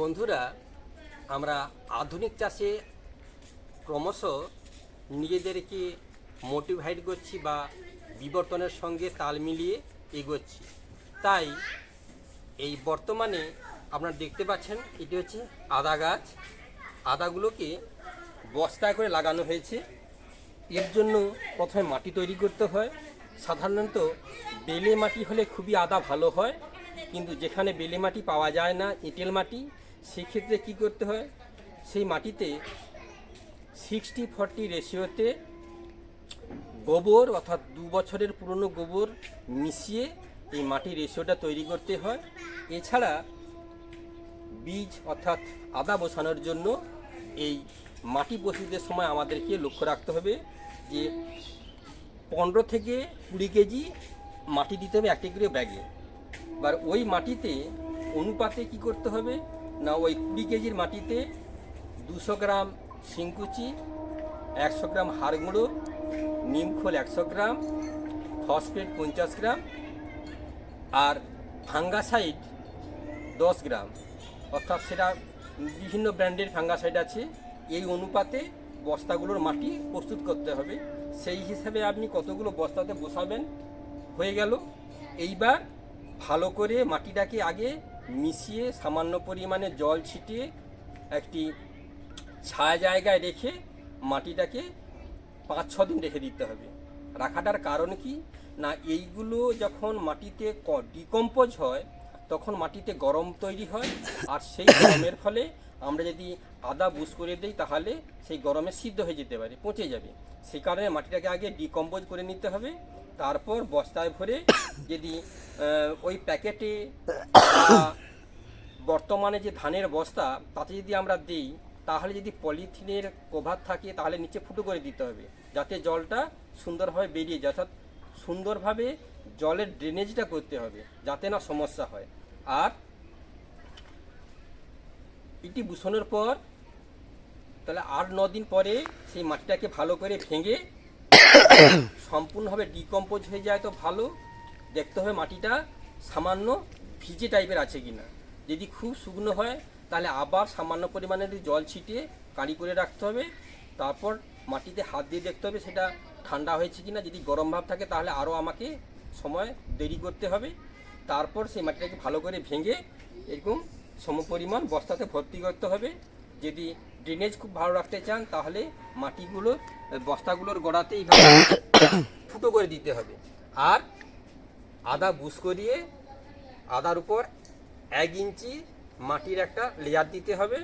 বন্ধুরা, আমরা আধুনিক চাষে ক্রমশ নিজেদেরকে মোটিভাইট করছি বা বিবর্তনের সঙ্গে তাল মিলিয়ে এগোচ্ছি। তাই এই বর্তমানে আপনারা দেখতে পাচ্ছেন, এটি হচ্ছে আদা গাছ। আদাগুলোকে বস্তায় করে লাগানো হয়েছে। এর জন্য প্রথমে মাটি তৈরি করতে হয়। সাধারণত বেলে মাটি হলে খুবই আদা ভালো হয়। কিন্তু যেখানে বেলে মাটি পাওয়া যায় না, এঁটেল মাটি সেক্ষেত্রে কি করতে হয়? সেই মাটিতে সিক্সটি ফর্টি রেশিওতে গোবর অর্থাৎ দু বছরের পুরনো গোবর মিশিয়ে এই মাটির রেশিওটা তৈরি করতে হয়। এছাড়া বীজ অর্থাৎ আদা বসানোর জন্য এই মাটি প্রস্তুতের সময় আমাদেরকে লক্ষ্য রাখতে হবে যে পনেরো থেকে কুড়ি কেজি মাটি দিতে হবে একটি করে ব্যাগে। এবার ওই মাটিতে অনুপাতে কি করতে হবে? না, ওই কুড়ি কেজির মাটিতে দুশো গ্রাম শিংকুচি, একশো গ্রাম হাড় গুঁড়ো নিমখোল একশো গ্রাম, ফসফেট পঞ্চাশ গ্রাম আর ফাঙ্গাসাইড দশ গ্রাম। অর্থাৎ সেটা বিভিন্ন ব্র্যান্ডের ফাঙ্গাসাইড আছে। এই অনুপাতে বস্তাগুলোর মাটি প্রস্তুত করতে হবে। সেই হিসাবে আপনি কতগুলো বস্তাতে বসাবেন হয়ে গেল। এইবার ভালো করে মাটিটাকে আগে মিশিয়ে সামান্য পরিমাণে জল ছিটিয়ে একটি ছায়া জায়গায় রেখে মাটিটাকে পাঁচ, ছ দিন রেখে দিতে হবে। রাখাটার কারণ কি? না, এইগুলো যখন মাটিতে ডিকম্পোজ হয় তখন মাটিতে গরম তৈরি হয় আর সেই গরমের ফলে আমরা যদি আদা বুস করে দিই তাহলে সেই গরমে সিদ্ধ হয়ে যেতে পারে, পচে যাবে। সেই কারণে মাটিটাকে আগে ডিকম্পোজ করে নিতে হবে। তারপর বস্তায় ভরে যদি ওই প্যাকেটে বর্তমানে যে ধানের বস্তা, তাতে যদি আমরা দিই, তাহলে যদি পলিথিনের কভার থাকে, তাহলে নিচে ফুটো করে দিতে হবে। যাতে জলটা সুন্দরভাবে বেরিয়ে যায়। অর্থাৎ সুন্দরভাবে জলের ড্রেনেজটা করতে হবে, যাতে না সমস্যা হয়। আর এটি বুসানোর পর, তাহলে আট, ন দিন পরে সেই মাটিটাকে ভালো করে ভেঙে সম্পূর্ণভাবে ডিকম্পোজ হয়ে যায় তো ভালো। দেখতে হবে মাটিটা সামান্য ভিজে টাইপের আছে কিনা। যদি খুব শুকনো হয়, তাহলে আবার সামান্য পরিমাণে জল ছিটিয়ে কাঁড়ি করে রাখতে হবে। তারপর মাটিতে হাত দিয়ে দেখতে হবে সেটা ঠান্ডা হয়েছে কিনা। যদি গরম ভাব থাকে, তাহলে আরও আমাকে সময় দেরি করতে হবে। তারপর সেই মাটিটাকে ভালো করে ভেঙে এরকম সমপরিমাণ বস্তাতে ভর্তি করতে হবে। যদি ড্রেনেজ খুব ভালো রাখতে চান, তাহলে মাটিগুলো, বস্তাগুলোর গোড়াতে এইভাবে ফুটো করে দিতে হবে। আর আদা বুস করিয়ে আদার উপর এক ইঞ্চি মাটির একটা লেয়ার দিতে হবে।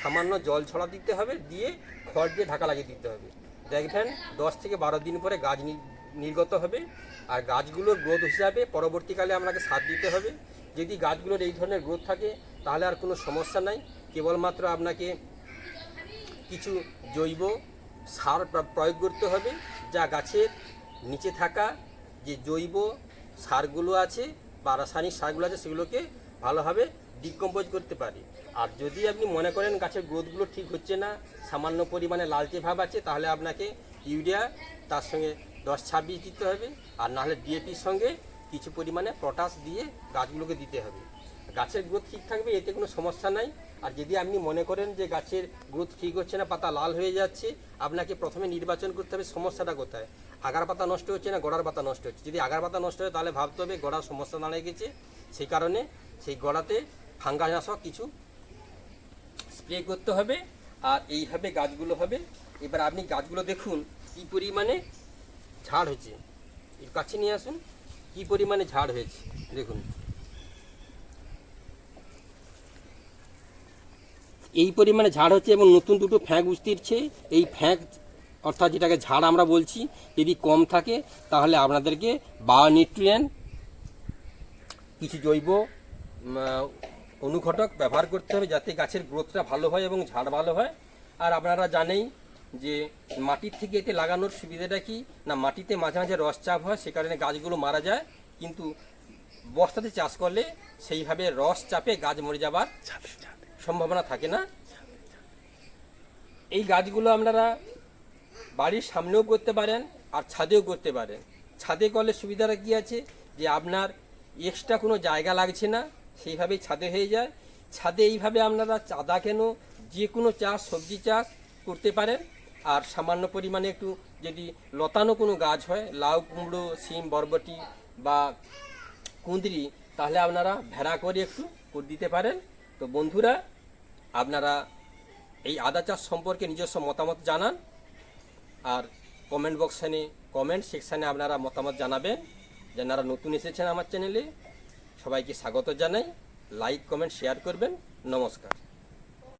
সামান্য জল ছড়া দিতে হবে। দিয়ে খড় দিয়ে ঢাকা লাগিয়ে দিতে হবে। দেখবেন দশ থেকে বারো দিন পরে গাছ নির্গত হবে। আর গাছগুলোর গ্রোথ হিসাবে পরবর্তীকালে আপনাকে সার দিতে হবে। যদি গাছগুলোর এই ধরনের গ্রোথ থাকে, তাহলে আর কোনো সমস্যা নাই। কেবলমাত্র আপনাকে কিছু জৈব সার প্রয়োগ করতে হবে, যা গাছের নিচে থাকা যে জৈব সারগুলো আছে বা রাসায়নিক সারগুলো আছে, সেগুলোকে ভালোভাবে ডিকম্পোজ করতে পারে। আর যদি আপনি মনে করেন গাছের গ্রোথগুলো ঠিক হচ্ছে না, সামান্য পরিমাণে লালচে ভাব আছে, তাহলে আপনাকে ইউরিয়া, তার সঙ্গে দশ ছাব্বিশ দিতে হবে, আর নাহলে ডিএপির সঙ্গে কিছু পরিমাণে পটাশ দিয়ে গাছগুলোকে দিতে হবে। গাছের গ্রোথ ঠিক থাকবে, এতে কোনো সমস্যা নাই। আর যদি আপনি মনে করেন যে গাছের গ্রোথ ঠিক হচ্ছে না, পাতা লাল হয়ে যাচ্ছে, আপনাকে প্রথমে নির্বাচন করতে হবে সমস্যাটা কোথায়? আগার পাতা নষ্ট হচ্ছে না, গোড়ার পাতা নষ্ট হচ্ছে? যদি আগার পাতা নষ্ট হয়, তাহলে ভাবতে হবে গোড়ার সমস্যা দাঁড়িয়ে গেছে। সেই কারণে সেই গোড়াতে ফাঙ্গাসনাশক কিছু স্প্রে করতে হবে, আর এইভাবে গাছগুলো হবে। এবার আপনি গাছগুলো দেখুন, কী পরিমাণে ঝাড় হয়েছে। এর কাছে নিয়ে আসুন, কী পরিমাণে ঝাড় হয়েছে, দেখুন। এই পরিমাণে ঝাড় হচ্ছে এবং নতুন দুটো ফ্যাঁক উঠতিরছে এই ফ্যাঁক, অর্থাৎ যেটাকে ঝাড় আমরা বলছি, যদি কম থাকে, তাহলে আপনাদেরকে বায়োনিউট্রিয়েন্ট, কিছু জৈব অনুঘটক ব্যবহার করতে হবে যাতে গাছের গ্রোথটা ভালো হয় এবং ঝাড় ভালো হয়। আর আপনারা জানেই যে মাটির থেকে এতে লাগানোর সুবিধাটা কি? না মাটিতে মাঝে মাঝে রস চাপ হয় সে কারণে গাছগুলো মারা যায় কিন্তু বস্তাতে চাষ করলে সেইভাবে রস চাপে গাছ মরে যাবার সম্ভাবনা থাকে না। এই গাছগুলো আপনারা বাড়ির সামনেও করতে পারেন আর ছাদেও করতে পারেন। ছাদে করলে সুবিধাটা কি আছে? যে আপনার এক্সট্রা কোনো জায়গা লাগছে না সেইভাবেই ছাদে হয়ে যায়। ছাদে এইভাবে আপনারা চাঁদা কেন যে কোনো চাষ সবজি চাষ করতে পারেন। আর সামান্য পরিমাণে একটু যদি লতানো কোনো গাছ হয়, লাউ, কুমড়ো, সিম, বরবটি বা কুঁদরি, তাহলে আপনারা ভেড়া করে একটু করে দিতে পারেন। তো বন্ধুরা, আপনারা এই আদা চাষ সম্পর্কে নিজস্ব মতামত জানান আর কমেন্ট বক্সে কমেন্ট সেকশানে আপনারা মতামত জানাবেন। যারা নতুন এসেছেন আমার চ্যানেলে সবাইকে স্বাগত জানাই। লাইক কমেন্ট শেয়ার করবেন। নমস্কার।